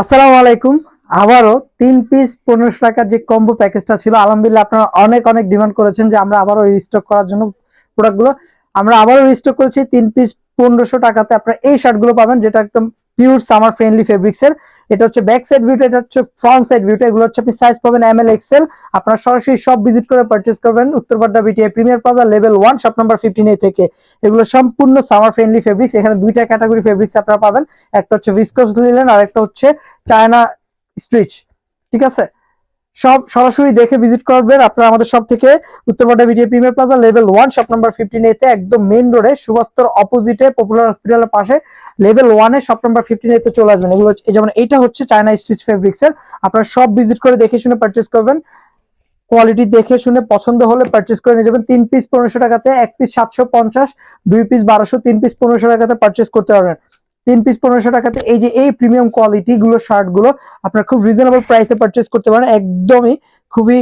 আসসালামু আলাইকুম। আবারও তিন পিস পনেরোশো টাকার যে কম্বো প্যাকেজটা ছিল, আলহামদুলিল্লাহ আপনারা অনেক অনেক ডিমান্ড করেছেন যে আমরা আবারও রিস্টক করার জন্য প্রোডাক্টগুলো আমরা আবারও রিস্টক করেছি, তিন পিস পনেরোশো টাকাতে আপনারা এই শার্টগুলো পাবেন, যেটা একদম পিওর সামার ফ্রেন্ডলি ফেব্রিক্স এর। এটা হচ্ছে ব্যাক সাইড ভিউটা এটা হচ্ছে ফ্রন্ট সাইড ভিউটা এগুলো হচ্ছে আপনি সাইজ পাবেন এম এল এক্সেল আপনারা সরাসরি সব ভিজিট করে পারচেস করবেন। Uttar Badda BTI premier plaza level one shop number fifteen এ থেকে। এগুলো সম্পূর্ণ সামার ফ্রেন্ডলি ফেব্রিক্স এখানে দুইটা ক্যাটাগরি ফেব্রিক্স আপনারা পাবেন। একটা হচ্ছে ভিসকোস লিলেন আর একটা হচ্ছে চায়না স্ট্রিচ ঠিক আছে? সব সরাসরি দেখে ভিজিট করবেন। আপনারা আমাদের সব থেকে Uttar Badda BTI premier plaza level one shop number fifteen এতে একদম মেন রোডে সুবাস্তর অপোজিটে পপুলার হসপিটালের পাশে লেভেল ওয়ানে শপ নাম্বার ফিফটিন এতে চলে আসবেন। এগুলো যেমন এইটা হচ্ছে চায়না স্টিচ ফেব্রিক্স এর। আপনারা সব ভিজিট করে দেখে শুনে পারচেস করবেন। কোয়ালিটি দেখে শুনে পছন্দ হলে পারচেস করে নিয়ে যাবেন। তিন পিস পনেরোশো টাকাতে, এক পিস সাতশো পঞ্চাশ, দুই পিস বারোশো, তিন পিস পনেরোশো টাকাতে পারচেস করতে পারবেন। তিন পিস পনেরোশো টাকাতে এই যে এই প্রিমিয়াম কোয়ালিটি গুলো শার্টগুলো, আপনারা খুব রিজনেবল প্রাইসে পারচেস করতে পারেন। একদমই খুবই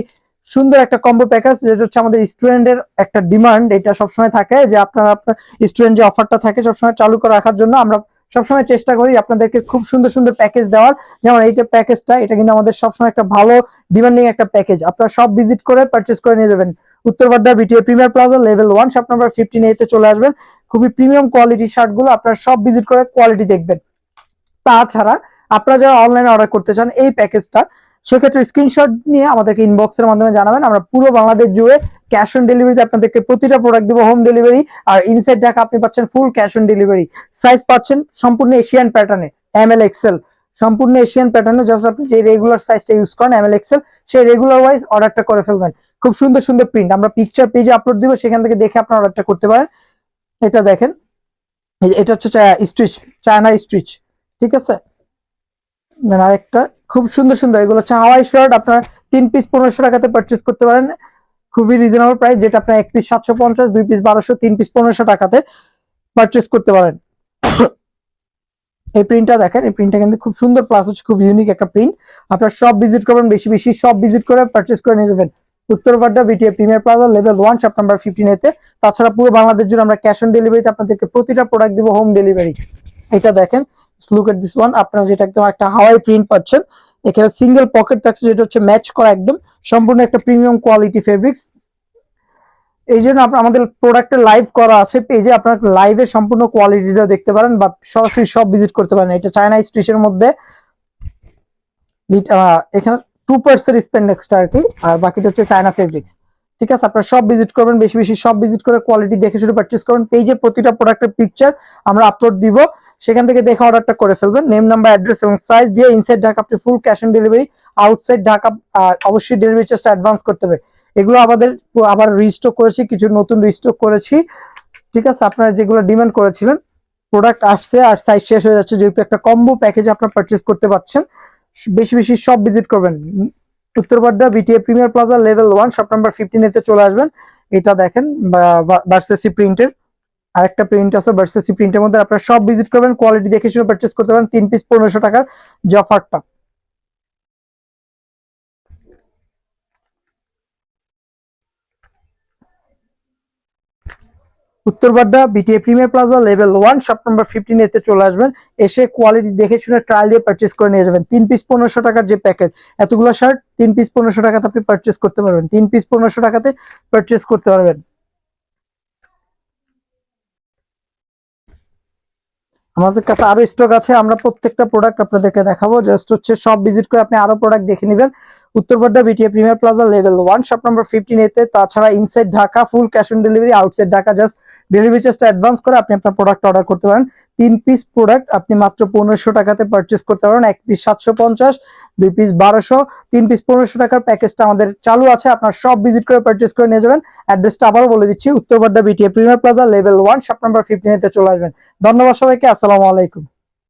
সুন্দর একটা কম্বো প্যাকেজ যেটা হচ্ছে আমাদের স্টুডেন্টের একটা ডিমান্ড এটা সবসময় থাকে যে আপনারা আপনার স্টুডেন্ট যে অফারটা থাকে সবসময় চালু করে রাখার জন্য আমরা সবসময় চেষ্টা করি আপনাদেরকে খুব সুন্দর সুন্দর প্যাকেজ দেওয়ার। যেমন এইটা প্যাকেজটা এটা কিন্তু আমাদের সবসময় একটা ভালো ডিমান্ডিং একটা প্যাকেজ আপনারা সব ভিজিট করে পারচেস করে নিয়ে যাবেন। Uttar Badda BTA premier plaza level one shop number fifteen এতে চলে আসবেন। খুবই প্রিমিয়াম কোয়ালিটি শার্টগুলো আপনারা সব ভিজিট করে কোয়ালিটি দেখবেন। তাছাড়া আপনারা যারা অনলাইনে অর্ডার করতে চান এই প্যাকেজটা সেক্ষেত্রে স্ক্রিনশট নিয়ে আমাদেরকে ইনবক্সের মাধ্যমে জানাবেন। আমরা পুরো বাংলাদেশ জুড়ে ক্যাশ অন ডেলিভারিতে আপনাদেরকে প্রতিটা প্রোডাক্ট দিব হোম ডেলিভারি আর ইনসাইড ঢাকা আপনি পাচ্ছেন full cash on delivery size পাচ্ছেন সম্পূর্ণ এশিয়ান প্যাটার্নে এম এল এক্সেল সম্পূর্ণ এশিয়ান প্যাটার্নে জাস্ট আপনি যে রেগুলার সাইজটা ইউজ করেন এম এল এক্সেল সেই রেগুলার ওয়াইজ অর্ডারটা করে ফেলবেন। খুব সুন্দর সুন্দর প্রিন্ট আমরা পিকচার পেজে আপলোড দিব, সেখান থেকে দেখে আপনার অর্ডারটা করতে পারেন। এটা দেখেন। এটা হচ্ছে স্টিচ চায়না স্টিচ ঠিক আছে? আরেকটা। খুব সুন্দর সুন্দর। এগুলো হচ্ছে হাওয়াই শার্ট আপনার তিন পিস পনেরোশো টাকাতে পারচেস করতে পারেন। খুবই রিজনেবল প্রাইস যেটা আপনার এক পিস সাতশো পঞ্চাশ, দুই পিস বারোশো, তিন পিস পনেরোশো টাকাতে পারচেস করতে পারেন। এই প্রিন্টটা দেখেন, এই প্রিন্টটা কিন্তু খুব সুন্দর প্লাস হচ্ছে খুব ইউনিক একটা প্রিন্ট আপনার সব ভিজিট করবেন, বেশি বেশি সব ভিজিট করে পারচেস করে নিয়ে যাবেন। Uttar Badda BTA premier plaza level one shop number fifteen এতে তাছাড়া পুরো বাংলাদেশ জুড়ে আমরা ক্যাশ অন ডেলিভারিতে আপনাদেরকে প্রতিটা প্রোডাক্ট দিব হোম ডেলিভারি এটা দেখেন লুক এট দিস ওয়ান আপনারা যেটা একদম একটা হাওয়াই প্রিন্ট পাচ্ছেন, এখানে সিঙ্গেল পকেট থাকছে, যেটা হচ্ছে ম্যাচ করা একদম। সম্পূর্ণ একটা প্রিমিয়াম কোয়ালিটি ফেব্রিক্স এই জন্য আমাদের প্রোডাক্টের লাইভ করা আছে পেজে আপনার লাইভে সম্পূর্ণ কোয়ালিটিটা দেখতে পারেন বা সরাসরি সব ভিজিট করতে পারেন। এটা চায়না স্ট্রিটের মধ্যে। এখানে টু পার্সেন্ট স্পেন্ডেক্সটা আর কি, আর বাকিটা হচ্ছে চায়না ফেব্রিক্স ঠিক আছে? আপনারা সব ভিজিট করবেন, বেশি বেশি সব ভিজিট করে কোয়ালিটি দেখে শুধু পারচেস করবেন। পেজে প্রতিটা প্রোডাক্টের পিকচার আমরা আপলোড দিব। সেখান থেকে দেখে অর্ডারটা করে ফেলবেন। নেম নাম্বার অ্যাড্রেস এবং সাইজ দিয়ে ইনসাইড ঢাকা আপনি full cash on delivery outside Dhaka অবশ্যই ডেলিভারি চার্জটা অ্যাডভান্স করতে হবে। এগুলো আমাদের আবার রিস্টক করেছি, কিছু নতুন রিস্টক করেছি। ঠিক আছে? আপনারা যেগুলো ডিমান্ড করেছিলেন প্রোডাক্ট আসছে আর সাইজ শেষ হয়ে যাচ্ছে। যেহেতু একটা কম্বো প্যাকেজ আপনারা পারচেস করতে পারছেন, বেশি বেশি সব ভিজিট করবেন। Uttar Badda BTA premier plaza level one shop number fifteen এতে চলে আসবেন, এটা দেখেন ভার্সেসি প্রিন্টের আরেকটা প্রিন্ট আছে ভার্সেসি প্রিন্টের মধ্যে আপনারা সব ভিজিট করবেন কোয়ালিটি দেখে শুনে পারচেস করতে পারেন, তিন পিস পনেরোশো টাকার যে Uttar Badda BTA premier plaza level one shop number fifteen এতে চলে আসবেন। এসে কোয়ালিটি দেখে শুনে ট্রায়াল দিয়ে পারচেস করে নিয়ে যাবেন। তিন পিস পনেরোশো টাকার যে প্যাকেজ এতগুলো শার্ট তিন পিস পনেরোশো টাকাতে আপনি পারচেস করতে পারবেন। তিন পিস পনেরোশো টাকাতে পারচেস করতে পারবেন। আমাদের কাছে আরও স্টক আছে, আমরা প্রত্যেকটা প্রোডাক্ট আপনাদেরকে দেখাবো। জাস্ট হচ্ছে সব ভিজিট করে আপনি আরও প্রোডাক্ট দেখে নেবেন। Uttar Badda BTA premier plaza level one shop number fifteen এতে। তাছাড়া inside Dhaka full cash on delivery outside Dhaka just delivery চার্জটা অ্যাডভান্স করে আপনি আপনার প্রোডাক্ট অর্ডার করতে পারেন। তিন পিস প্রোডাক্ট আপনি মাত্র পনেরোশো টাকাতে পারচেস করতে পারেন। এক পিস সাতশো পঞ্চাশ, দুই পিস বারোশো, তিন পিস পনেরোশো টাকার প্যাকেজটা আমাদের চালু আছে। আপনার সব ভিজিট করে পারচেস করে নিয়ে যাবেন। অ্যাড্রেসটা আবারও বলে দিচ্ছি Uttar Badda BTA premier plaza level one shop number fifteen এতে চলে আসবেন। ধন্যবাদ সবাইকে, আসসালামু আলাইকুম।